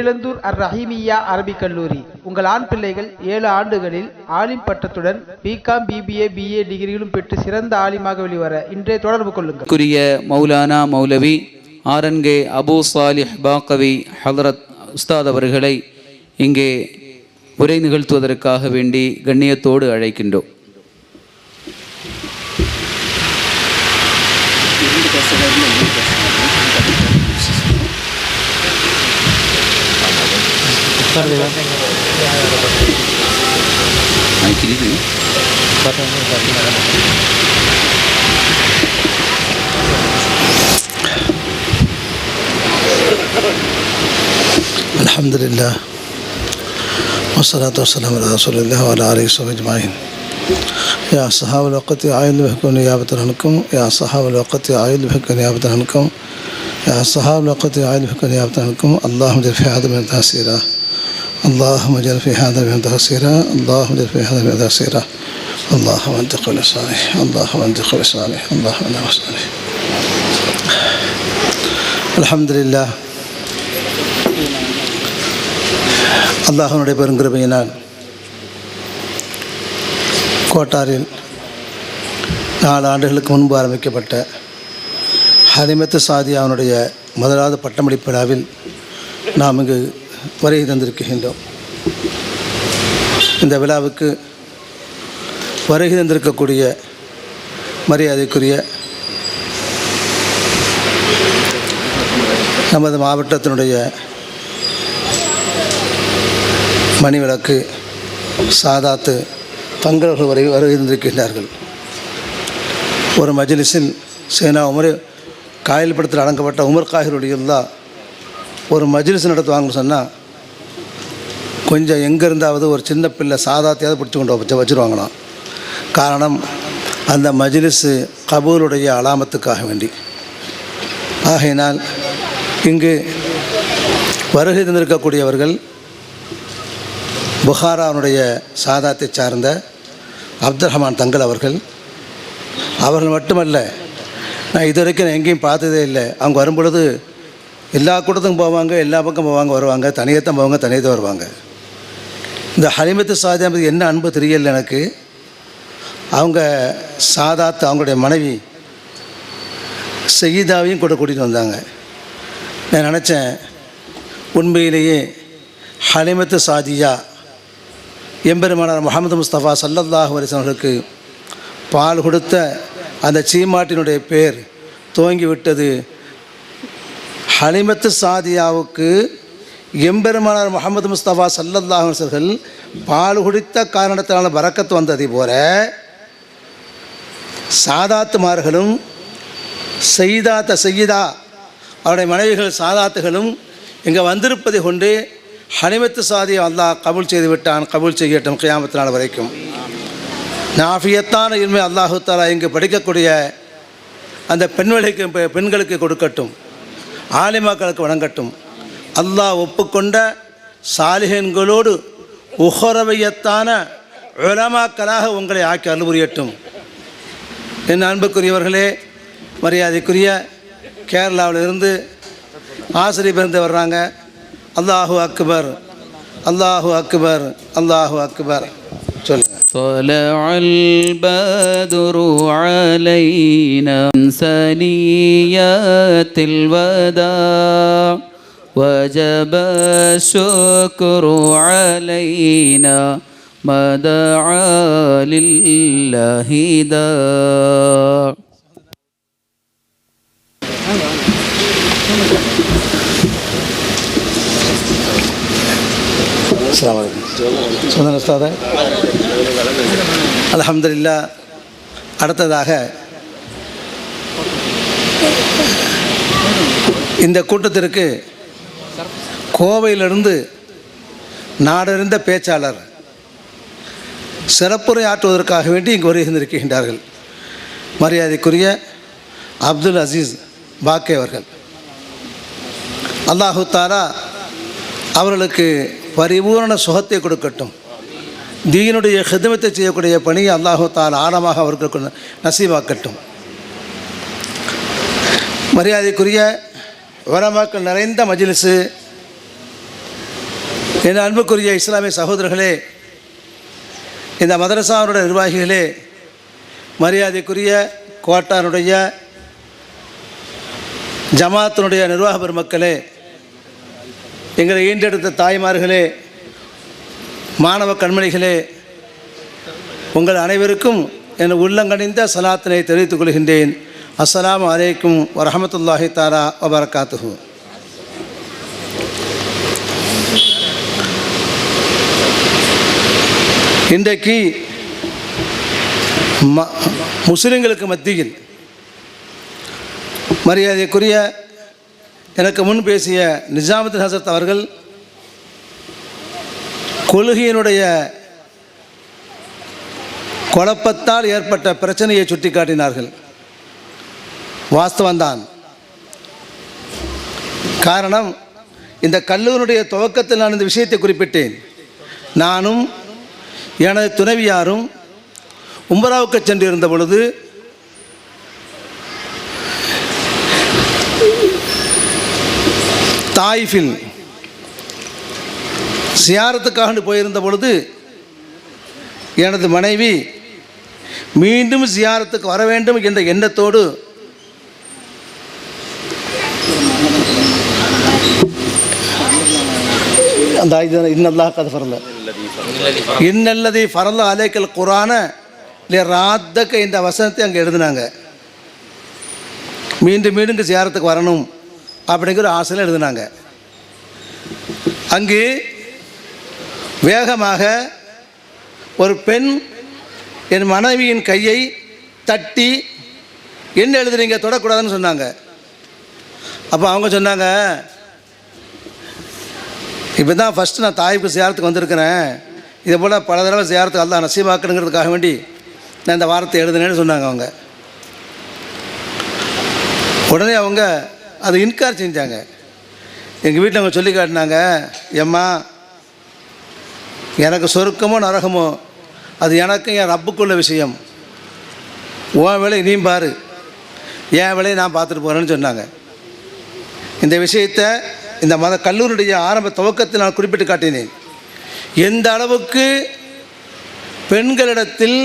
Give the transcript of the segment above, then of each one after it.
இளந்தூர் அர் ரஹீமியா அரபிக் கல்லூரி. உங்கள் ஆண் பிள்ளைகள் ஏழு ஆண்டுகளில் ஆலிம் பட்டத்துடன் பிகாம் பிபிஏ பிஏ டிகிரிகளும் பெற்று சிறந்த ஆலிமாக வெளிவர இன்றே தொடர்பு கொள்ளுங்கள். குரிய மௌலானா மௌலவி ஆரன்கே அபு சாலிஹ் பாக்கவி ஹலரத் உஸ்தாத் அவர்களை இங்கே உரை நிகழ்த்துவதற்காக வேண்டி கண்ணியத்தோடு அழைக்கின்றோம். الحمد لله والصلاة والسلام على رسول الله وعلى آله وصحبه أجمعين يا صحاب الوقت عائل بحكم نيابة عنكم يا صحاب الوقت عائل بحكم نيابة عنكم يا صحاب الوقت عائل بحكم نيابة عنكم اللهم اجعل في هذا من تأثيرا اللهم اجعل في هذا من تأثيرا اللهم اجعل في هذا من تأثيرا اللهم انت قول صالح اللهم انت قول صالح اللهم انت قول صالح الحمد لله அல்லாஹனுடைய பெருங்கிருபையினால் கோட்டாரில் நாலு ஆண்டுகளுக்கு முன்பு ஆரம்பிக்கப்பட்ட ஹலிமத்து சாதியாவுடைய முதலாவது பட்டமளிப்பு விழாவில் நாம் இங்கு வருகை தந்திருக்கின்றோம். இந்த விழாவுக்கு வருகை தந்திருக்கக்கூடிய மரியாதைக்குரிய நமது மாவட்டத்தினுடைய மணிவிளக்கு சாதாத்து தங்களர்கள் வரை வருகின்றிருக்கின்றார்கள் ஒரு மஜ்லிஸில் சேனா உமர் காயல்படுத்தல் அடங்கப்பட்ட உமர் காஹிருடையுல்லா ஒரு மஜ்லிஸ் நடத்துவாங்கன்னு சொன்னால் கொஞ்சம் எங்கே இருந்தாவது ஒரு சின்ன பிள்ளை சாதாத்தையாவது பிடிச்சி கொண்டு வச்சு வச்சுருவாங்களாம். காரணம் அந்த மஜ்லிஸு கபூலுடைய அலாமத்துக்காக வேண்டி. ஆகையினால் இங்கு வருகை தந்திருக்கக்கூடியவர்கள் புகாராவுடைய சாதாத்தை சார்ந்த அப்துல் ரஹ்மான் தங்கல் அவர்கள். அவர்கள் மட்டுமல்ல நான் இது வரைக்கும் நான் எங்கேயும் பார்த்ததே இல்லை. அவங்க வரும்பொழுது எல்லா கூட்டத்துக்கும் போவாங்க எல்லா பக்கம் போவாங்க வருவாங்க. தனியாக தான் போவாங்க தனியாக தான் வருவாங்க. இந்த ஹலிமத்து சாதியாமது என்ன அன்பு தெரியல எனக்கு. அவங்க சாதாத்து அவங்களுடைய மனைவி செய்தாவையும் கூட கூட்டிகிட்டு வந்தாங்க. நான் நினச்சேன் உண்மையிலேயே ஹலிமத்து சாதியா எம்பெருமானார் முகமது முஸ்தபா சல்லல்லாஹ் அலிஸ்வர்களுக்கு பால் கொடுத்த அந்த சீமாட்டினுடைய பேர் துவங்கி விட்டது ஹலிமத்து சாதியாவுக்கு எம்பெருமானார் முகமது முஸ்தபா சல்லல்லாஹர்கள் பால் குடித்த காரணத்தினால பறக்கத்து வந்ததை போல சாதாத்துமார்களும் செய்தாத்த செய்யுதா அவருடைய மனைவிகள் சாதாத்துகளும் இங்கே வந்திருப்பதை கொண்டு ஹனிமத்து சாதியை அல்லாஹ் கபூல் செய்து விட்டான் கபூல் செய்யட்டும் கியாமத்து நாள் வரைக்கும். நாஃபியத்தான இன்மை அல்லாஹு தாலா இங்கு படிக்கக்கூடிய அந்த பெண்களுக்கு பெ- பெண்களுக்கு கொடுக்கட்டும். ஆலிமாக்களுக்கு வணங்கட்டும். அல்லாஹ் ஒப்புக்கொண்ட சாலிகன்களோடு உஹரவையத்தான உலமாக்களாக உங்களை ஆக்கி அனுபவியட்டும் என் அன்புக்குரியவர்களே மரியாதைக்குரிய கேரளாவிலிருந்து ஆசிரியர் பிறந்து வர்றாங்க. அல்லாஹு அக்பர் அல்லாஹு அக்பர் அல்லாஹு அக்பர். طلع البدر علينا من ثنيات الوداع وجب الشكر علينا ما دعا لله داع السلام عليكم. சொந்தன் உஸ்தாத. அலமதுல்லா அடுத்ததாக இந்த கூட்டத்திற்கு கோவையிலிருந்து நாடறிந்த பேச்சாளர் சிறப்புரை ஆற்றுவதற்காக வேண்டி இங்கு வருகின்றிருக்கின்றார்கள். மரியாதைக்குரிய அப்துல் அசீஸ் பாக்கே அவர்கள். அல்லாஹு தாலா அவர்களுக்கு பரிபூரண சுகத்தை கொடுக்கட்டும். தீனுடைய ஹிதமத்தை செய்யக்கூடிய பணியை அல்லாஹு தான் ஆழமாக அவர்களுக்கு நசீவாக்கட்டும். மரியாதைக்குரிய வரமாக்கள் நிறைந்த மஜிலிசு என் அன்புக்குரிய இஸ்லாமிய சகோதரர்களே இந்த மதரசாவுடைய நிர்வாகிகளே மரியாதைக்குரிய கோட்டானுடைய ஜமாத்தினுடைய நிர்வாக பெருமக்களே எங்களை ஈண்டெடுத்த தாய்மார்களே மாணவ கண்மணிகளே உங்கள் அனைவருக்கும் என் உள்ளங்கணிந்த சலாத்தினை தெரிவித்துக் கொள்கின்றேன். அஸ்லாம் அலைக்கும் வரமத்துல்லாஹி தாரா வபரகாத்துஹு. இன்றைக்கு ம முஸ்லிம்களுக்கு மத்தியில் மரியாதைக்குரிய எனக்கு முன் பேசிய நிஜாமுதீன் ஹசரத் அவர்கள் கொள்கையினுடைய குழப்பத்தால் ஏற்பட்ட பிரச்சனையை சுட்டிக்காட்டினார்கள். வாஸ்தவந்தான் காரணம் இந்த கல்லூரியுடைய துவக்கத்தில் நான் இந்த விஷயத்தை குறிப்பிட்டேன். நானும் எனது துணைவியாரும் உம்பராவுக்கு சென்றிருந்த பொழுது தாயிஃபில் சியாரத்துக்காக போயிருந்த பொழுது எனது மனைவி மீண்டும் சியாரத்துக்கு வர வேண்டும் என்ற எண்ணத்தோடு அந்த இது இன்னல்லா கதை பரல இன்னல்லதி பரல அலைக்கல் குரான இல்லை ராத்தக்க இந்த வசனத்தை அங்கே எழுதினாங்க. மீண்டும் மீண்டும் இங்கே சியாரத்துக்கு வரணும். அப்படிங்கிற ஆசையில் எழுதினாங்க. அங்கு வேகமாக ஒரு பெண் என் மனைவியின் கையை தட்டி என்ன எழுதுறீங்க? தொடக்கூடாதுன்னு சொன்னாங்க. அப்போ அவங்க சொன்னாங்க இப்போ தான் ஃபஸ்ட்டு நான் தாய்ப்பு சேரத்துக்கு வந்திருக்கிறேன். இதே போல் பல தடவை சேரத்துக்கு அல்லா நசீமாக்கணுங்கிறதுக்காக வேண்டி நான் இந்த வாரத்தை எழுதுனேன்னு சொன்னாங்க அவங்க. உடனே அவங்க அதை இன்கார் செஞ்சாங்க. எங்கள் வீட்டில் அவங்க சொல்லி காட்டினாங்க எம்மா எனக்கு சொருக்கமோ நரகமோ அது எனக்கும் என் ரப்புக்குள்ள விஷயம். உன் வேலை நீ பாரு. என் வேலையை நான் பார்த்துட்டு போகிறேன்னு சொன்னாங்க. இந்த விஷயத்தை இந்த மத கல்லூரியுடைய ஆரம்ப துவக்கத்தில் நான் குறிப்பிட்டு காட்டினேன். எந்த அளவுக்கு பெண்களிடத்தில்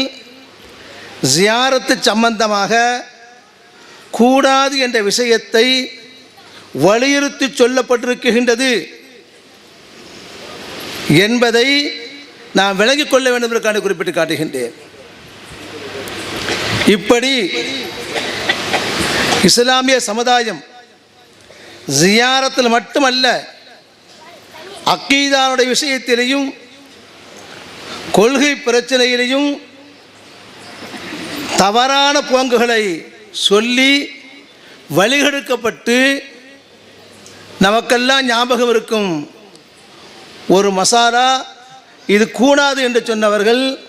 ஜியாரத்து சம்பந்தமாக கூடாது என்ற விஷயத்தை வலியுறுத்தி சொல்லப்பட்டிருக்கின்றது என்பதை நான் விளங்கிக் கொள்ள வேண்டும் என்று குறிப்பிட்டு காட்டுகின்றேன். இப்படி இஸ்லாமிய சமுதாயம் ஜியாரத்தில் மட்டுமல்ல அக்கீதானுடைய விஷயத்திலையும் கொள்கை பிரச்சனையிலையும் தவறான போங்குகளை சொல்லி வழிகெடுக்கப்பட்டு நமக்கெல்லாம் ஞாபகம் இருக்கும். ஒரு மசாலா இது கூடாது என்று சொன்னவர்கள்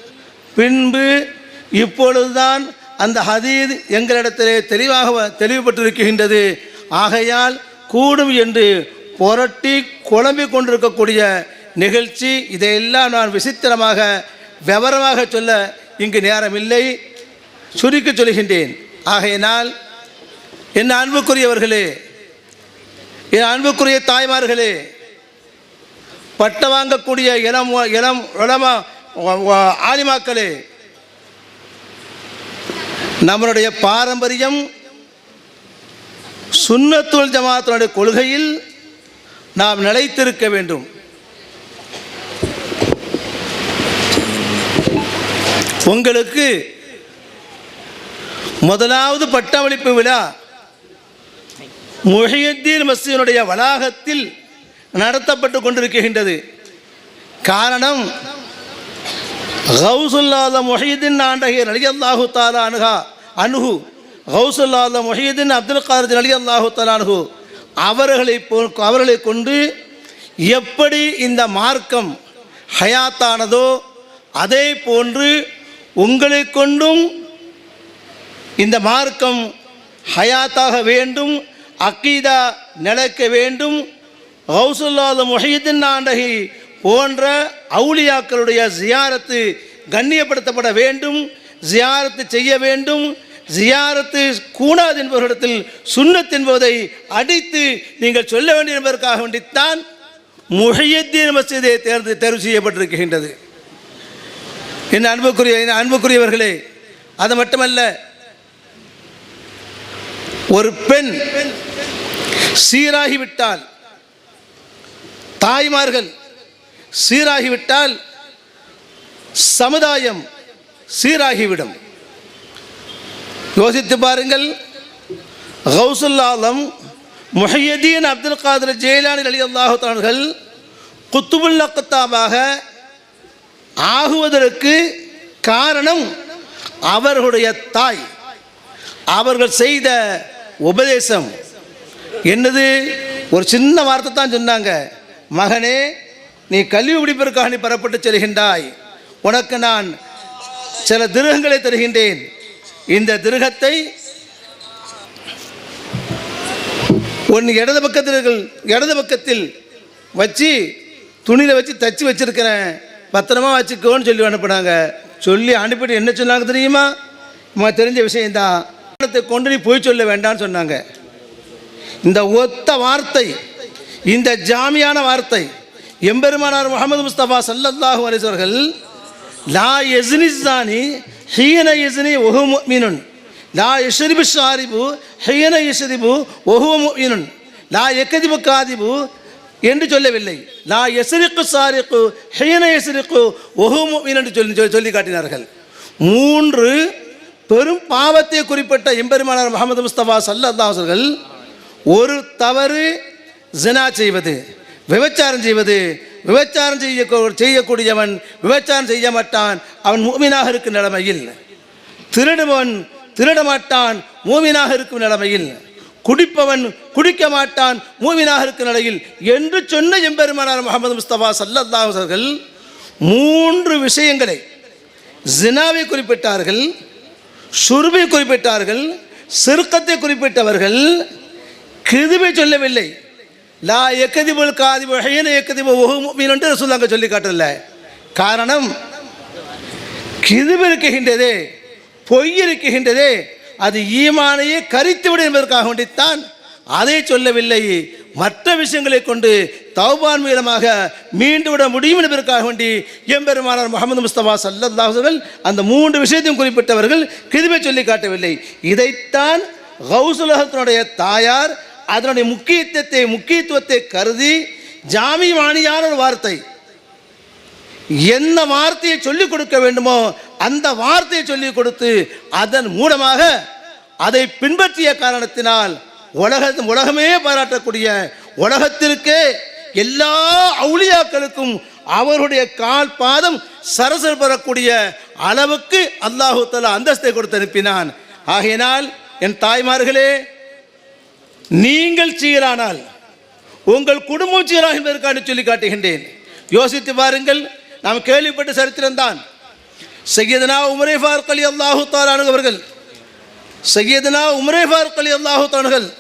பின்பு இப்பொழுதுதான் அந்த ஹதீத் எங்களிடத்திலே தெளிவாக தெளிவுபட்டிருக்கின்றது. ஆகையால் கூடும் என்று புரட்டி குழம்பிக் கொண்டிருக்கக்கூடிய நிகழ்ச்சி இதையெல்லாம் நான் விசித்திரமாக விவரமாக சொல்ல இங்கு நேரமில்லை. சுருக்கி சொல்கின்றேன். ஆகையினால் என் அன்புக்குரியவர்களே என் அன்புக்குரிய தாய்மார்களே பட்டம் வாங்கக்கூடிய இளம் இளம் இளமா ஆலிமாக்களே நம்மளுடைய பாரம்பரியம் சுன்னத்துல் ஜமாத்தினுடைய கொள்கையில் நாம் நிலைத்திருக்க வேண்டும். உங்களுக்கு முதலாவது பட்டமளிப்பு விழா முஹியுத்தீன் மஸ்ஜினுடைய வளாகத்தில் நடத்தப்பட்டு கொண்டிருக்கின்றது. காரணம் கௌசுல்லாத முஹீதீன் ஆண்டகை நலியல்லாஹு தாலா அனுகா அனுகு ஹவுசுல்லாத முஹீதின் அப்துல் காதர் நலியல்லாஹு தாலா அனுகு அவர்களை போ- அவர்களை கொண்டு எப்படி இந்த மார்க்கம் ஹயாத்தானதோ அதே போன்று உங்களை கொண்டும் இந்த மார்க்கம் ஹயாத்தாக வேண்டும் அக்கீதா நிலைக்க வேண்டும். ஹவுசுல்லாத முஹீத்தின் ஆண்டகி போன்ற அவுலியாக்களுடைய ஜியாரத்து கண்ணியப்படுத்தப்பட வேண்டும். ஜியாரத்து செய்ய வேண்டும். ஜியாரத்து கூடாது என்பவர்களிடத்தில் சுண்ணத் என்பதை அடித்து நீங்கள் சொல்ல வேண்டும் என்பதற்காக வேண்டித்தான் முஹையத்தீன் மஸ்ஜிதை தேர்ந்து தேர்வு செய்யப்பட்டிருக்கின்றது. என் அன்புக்குரிய என் அன்புக்குரியவர்களே அது மட்டுமல்ல ஒரு பெண் சீராகிவிட்டால் தாய்மார்கள் சீராகிவிட்டால் சமுதாயம் சீராகிவிடும். யோசித்து பாருங்கள். கௌசுல் ஆலம் முஹையதீன் அப்துல் காதர் ஜெயலானி அலி அல்லாஹான்கள் குத்துபுல் நக்கத்தாபாக ஆகுவதற்கு காரணம் அவர்களுடைய தாய். அவர்கள் செய்த உபதேசம். என்னது? ஒரு சின்ன வார்த்தை தான் சொன்னாங்க. மகனே நீ கல்வி முடிப்பிற்காக நீ பெறப்பட்டு செல்கின்றாய். உனக்கு நான் சில திருகங்களை தருகின்றேன். இந்த திருகத்தை உன் இடது பக்கத்தில் இடது பக்கத்தில் வச்சு துணியில் வச்சு தச்சு வச்சுருக்கிறேன். பத்திரமா வச்சுக்கோன்னு சொல்லி அனுப்புனாங்க. சொல்லி அனுப்பிட்டு என்ன சொன்னாங்க தெரியுமா? தெரிஞ்ச விஷயம்தான். பணத்தை கொண்டு நீ போய் சொல்ல வேண்டாம்னு சொன்னாங்க. இந்த ஒத்த வார்த்தை இந்த ஜாமியான வார்த்தை எம்பெருமானார் முகமது முஸ்தபா சல்லல்லாஹு அலிஸ்வர்கள் லா எசினிஸ்தானி ஹீன எசினி ஒஹு மீனுன் லா யஷ்ரிபு ஷாரிபு ஹீன யஷ்ரிபு ஒஹு மீனுன் லா எக்கதிபு காதிபு என்று சொல்லவில்லை. லா எசரிக்கு சாரிக்கு ஹீன எசரிக்கு ஒஹு மீன் என்று சொல்லி சொல்லி- சொல்லி காட்டினார்கள். மூன்று பெரும் பாவத்தை குறிப்பிட்ட எம்பெருமானார் முகமது முஸ்தபா சல்லாசர்கள் ஒரு தவறு ஜினா செய்வது விபச்சாரம் செய்வது விபச்சாரம் செய்ய செய்யக்கூடியவன் விபச்சாரம் செய்ய மாட்டான் அவன் மூமினாக இருக்கும் நிலைமையில். திருடுபவன் திருட மாட்டான் மூமினாக இருக்கும் நிலைமையில். குடிப்பவன் குடிக்க மாட்டான் மூமினாக இருக்கும் நிலையில். என்று சொன்ன எம்பெருமானார் முகமது முஸ்தபா சல்லல்லாஹு மூன்று விஷயங்களை ஜினாவை குறிப்பிட்டார்கள். சுருபை குறிப்பிட்டார்கள் சிறுக்கத்தை குறிப்பிட்டவர்கள் கிருதுமை சொல்லவில்லை. லா எக்கதிபுல் காதிபு ஹையன எக்கதிபு ஒஹு முஃமின் என்று ரசூலுல்லாஹ் சொல்லி காட்டல காரணம் கிருபு இருக்குகின்றதே பொய் இருக்குகின்றதே அது ஈமானையே கரித்துவிடும் என்பதற்காக வேண்டித்தான் அதை சொல்லவில்லை. மற்ற விஷயங்களை கொண்டு தௌபான் மூலமாக மீண்டு விட முடியும் என்பதற்காக வேண்டி எம்பெருமானார் முகமது முஸ்தபா சல்லல்லாஹுகள் அந்த மூன்று விஷயத்தையும் குறிப்பிட்டவர்கள் கிருமை சொல்லி காட்டவில்லை. இதைத்தான் கௌசுலகத்தினுடைய தாயார் அதனுடைய முக்கியத்துவத்தை முக்கியத்துவத்தை கருதி ஜாமி வாணியான ஒரு வார்த்தை என்ன வார்த்தையை சொல்லிக் கொடுக்க வேண்டுமோ அந்த வார்த்தையை சொல்லிக் கொடுத்து அதன் மூலமாக அதை பின்பற்றிய காரணத்தினால் உலக உலகமே பாராட்டக்கூடிய உலகத்திற்கே எல்லா அவுளியாக்களுக்கும் அவருடைய கால் பாதம் சரசர் பெறக்கூடிய அளவுக்கு அல்லாஹு தலா அந்தஸ்தை கொடுத்து அனுப்பினான். ஆகையினால் என் தாய்மார்களே நீங்கள் சீரானால் உங்கள் குடும்பம் சீராக என்பதற்கான சொல்லி காட்டுகின்றேன். யோசித்து பாருங்கள் நாம் கேள்விப்பட்ட சரித்திரம்தான் செய்யதனா உமரே ஃபாரூக் அலி அல்லாஹு தாலானு அவர்கள் செய்யதுனா உமரே ஃபாருக் அலி அல்லாஹு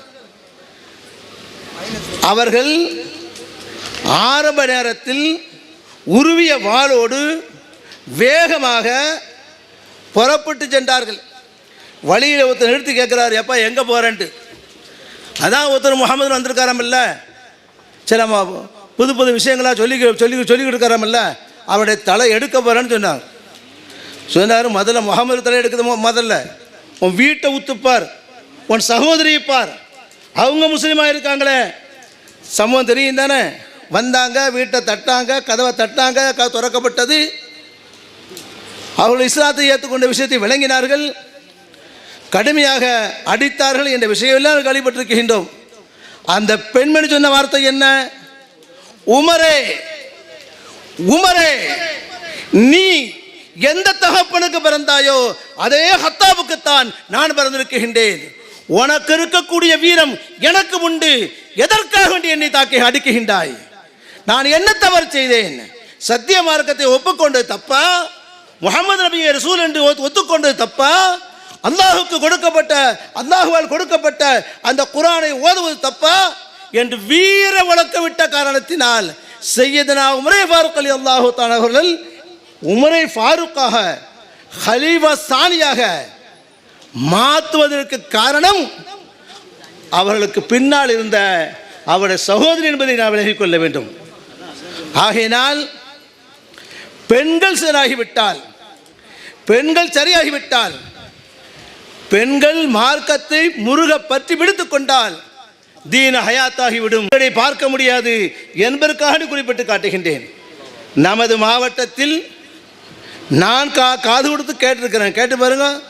அவர்கள். ஆரம்ப நேரத்தில் உருவிய வாளோடு வேகமாக புறப்பட்டு சென்றார்கள். வழியில் ஒருத்தர் நிறுத்தி கேட்குறாரு எப்பா எங்கே போகிறேன்ட்டு அதான் ஒருத்தர் முகமது வந்திருக்காராமில்ல. சில ம- புது புது விஷயங்களாக சொல்லி சொல்லி சொல்லிக்கிட்டு இருக்காராமில்ல. அவருடைய தலை எடுக்க போகிறேன்னு சொன்னார். சொன்னார் முதல்ல முகமது தலை எடுக்குது முதல்ல. உன் வீட்டை உத்துப்பார். உன் சகோதரியை பார். அவங்க முஸ்லீமாக இருக்காங்களே. சமூகம் தெரியும் தானே? வந்தாங்க வீட்டை தட்டாங்க கதவை தட்டாங்க க துறக்கப்பட்டது. அவர்கள் இஸ்லாத்தை ஏற்றுக்கொண்ட விஷயத்தை விளங்கினார்கள். கடுமையாக அடித்தார்கள் என்ற விஷயமெல்லாம் கழிப்பட்டிருக்கின்றோம் அந்த பெண்மணி சொன்ன வார்த்தை என்ன? உமரே உமரே நீ எந்த தகப்பனுக்கு பிறந்தாயோ அதே ஹத்தாவுக்குத்தான் நான் பிறந்திருக்கின்றேன். உனக்கு இருக்கக்கூடிய வீரம் எனக்கு உண்டு. எதற்காக வேண்டி என்னை தாக்கி அடிக்குகின்றாய் நான் என்ன தவறு செய்தேன்? சத்திய மார்க்கத்தை ஒப்புக்கொண்டது தப்பா? முகமது நபியை ரசூல் என்று ஒத்து- ஒத்துக்கொண்டது தப்பா? அல்லாஹுக்கு கொடுக்கப்பட்ட அல்லாஹுவால் கொடுக்கப்பட்ட அந்த குரானை ஓதுவது தப்பா? என்று வீர வழக்க விட்ட காரணத்தினால் செய்யதனா உமரே ஃபாரூக் அலி அல்லாஹு அவர்கள் உமரை ஃபாரூக்காக ஹலீஃபா சாணியாக மாற்றுவதற்கு காரணம் அவர்களுக்கு பின்னால் இருந்த அவருடைய சகோதரி என்பதை நான் விலகிக் கொள்ள வேண்டும். ஆகையினால் பெண்கள் சரியாகிவிட்டால் பெண்கள் சரியாகிவிட்டால் பெண்கள் மார்க்கத்தை முருக பற்றி பிடித்து கொண்டால் தீன ஹயாத்தாகிவிடும். பார்க்க முடியாது என்பதற்காக குறிப்பிட்டு காட்டுகின்றேன். நமது மாவட்டத்தில் நான் கா காது கொடுத்து கேட்டிருக்கிறேன். கேட்டு பாருங்க.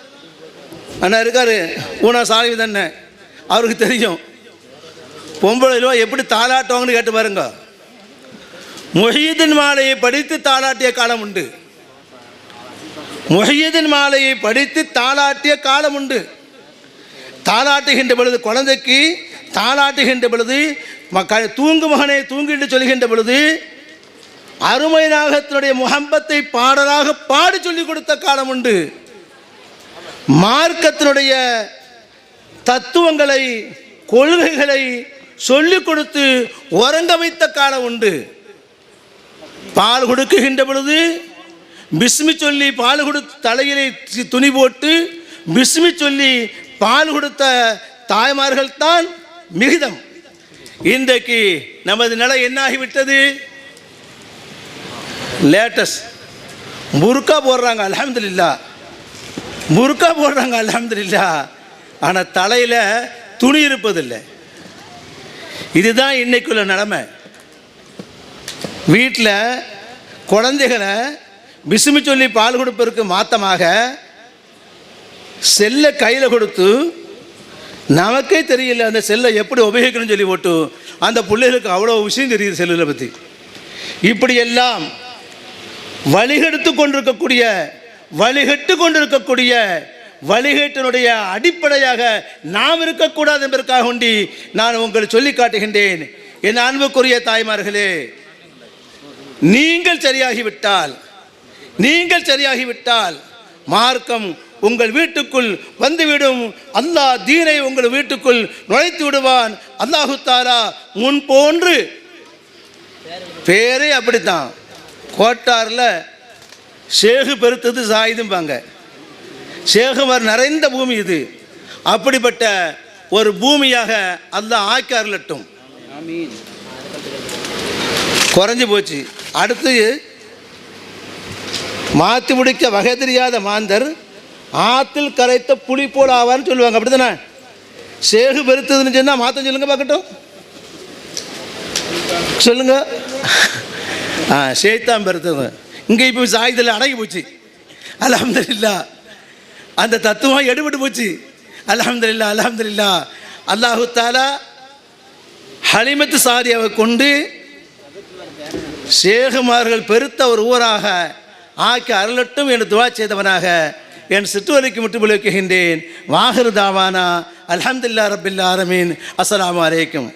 அண்ணா இருக்காரு. ஊனா சாலவி தானே. அவருக்கு தெரியும். பொம்பளை எப்படி தாளாட்டுவாங்கன்னு கேட்டு பாருங்க. மொஹியதின் மாலையை படித்து தாளாட்டிய காலம் உண்டு. மொஹியதின் மாலையை படித்து தாளாட்டிய காலம் உண்டு. தாளாட்டுகின்ற பொழுது குழந்தைக்கு தாளாட்டுகின்ற பொழுது தூங்கு மகனை தூங்கிட்டு சொல்கின்ற பொழுது அருமை நாகத்தினுடைய முகம்பத்தை பாடலாக பாடி சொல்லிக் கொடுத்த காலம் உண்டு. மார்க்கத்தினுடைய தத்துவங்களை கொள்கைகளை சொல்லிக் கொடுத்து உறங்க வைத்த காலம் உண்டு. பால் கொடுக்குகின்ற பொழுது பிஸ்மி சொல்லி பால் கொடுத்து தலையிலே துணி போட்டு பிஸ்மி சொல்லி பால் கொடுத்த தாய்மார்கள் தான் மிகுதம். இன்றைக்கு நமது நிலை என்னாகிவிட்டது? லேட்டஸ்ட் முறுக்கா போடுறாங்க அல்ஹம்துலில்லாஹ் முறுக்கா போடுறாங்க அல்ஹம்துலில்லாஹ் ஆனால் தலையில் துணி இருப்பதில்லை. இதுதான் இன்னைக்குள்ள நிலமை. வீட்டில் குழந்தைகளை விசுமி சொல்லி பால் கொடுப்பதற்கு மாத்தமாக செல்லை கையில் கொடுத்து நமக்கே தெரியல அந்த செல்லை எப்படி உபயோகிக்கணும்னு சொல்லி போட்டு அந்த பிள்ளைகளுக்கு அவ்வளோ விஷயம் தெரியுது செல்லில் பற்றி இப்படியெல்லாம் வழிகெடுத்து கொண்டிருக்கக்கூடிய வழிகெட்டு கொண்டிருக்கக்கூடிய வழிகேட்டினுடைய அடிப்படையாக நாம் இருக்கக்கூடாது என்பதற்காக ஒண்டி நான் உங்களுக்கு சொல்லி காட்டுகின்றேன். என் அன்புக்குரிய தாய்மார்களே நீங்கள் சரியாகிவிட்டால் நீங்கள் சரியாகிவிட்டால் மார்க்கம் உங்கள் வீட்டுக்குள் வந்துவிடும். அல்லாஹ் தீனை உங்கள் வீட்டுக்குள் நுழைத்து விடுவான். அல்லாஹு தாரா முன் போன்று. பேரே அப்படித்தான். கோட்டாரில் சேகு பெருத்தது சாயுதும்பாங்க. சேகுவர் நிறைந்த பூமி இது. அப்படிப்பட்ட ஒரு பூமியாக அல்லாஹ் ஆக்கி அருளட்டும். குறைஞ்சி போச்சு. அடுத்து மாற்றி முடிக்க வகை தெரியாத மாந்தர் ஆத்தில் கரைத்த புளி போல் ஆவார்னு சொல்லுவாங்க. அப்படி தானே சேகு பெருத்ததுன்னு சொன்னால் மாற்றம் சொல்லுங்க பார்க்கட்டும். சொல்லுங்க. ஆ சேத்தான் பெருத்தது இங்கே இப்போ சாயுதில் அடங்கி போச்சு. அலமதுல்லா அந்த தத்துவம் எடுபட்டு போச்சு. அலமதுல்லா அலமதுல்லா அல்லாஹு தாலா ஹலிமத்து சாரியாவை கொண்டு சேகுமார்கள் பெருத்த ஒரு ஊராக ஆக்கி அருளட்டும் என்று துவா செய்தவனாக என் சிற்றுவலைக்கு முட்டு விளக்குகின்றேன் வாஹிரு தாவானா. அலமதுல்லா ரபில்லா அரமீன் அஸ்லாம் அலைக்கும்.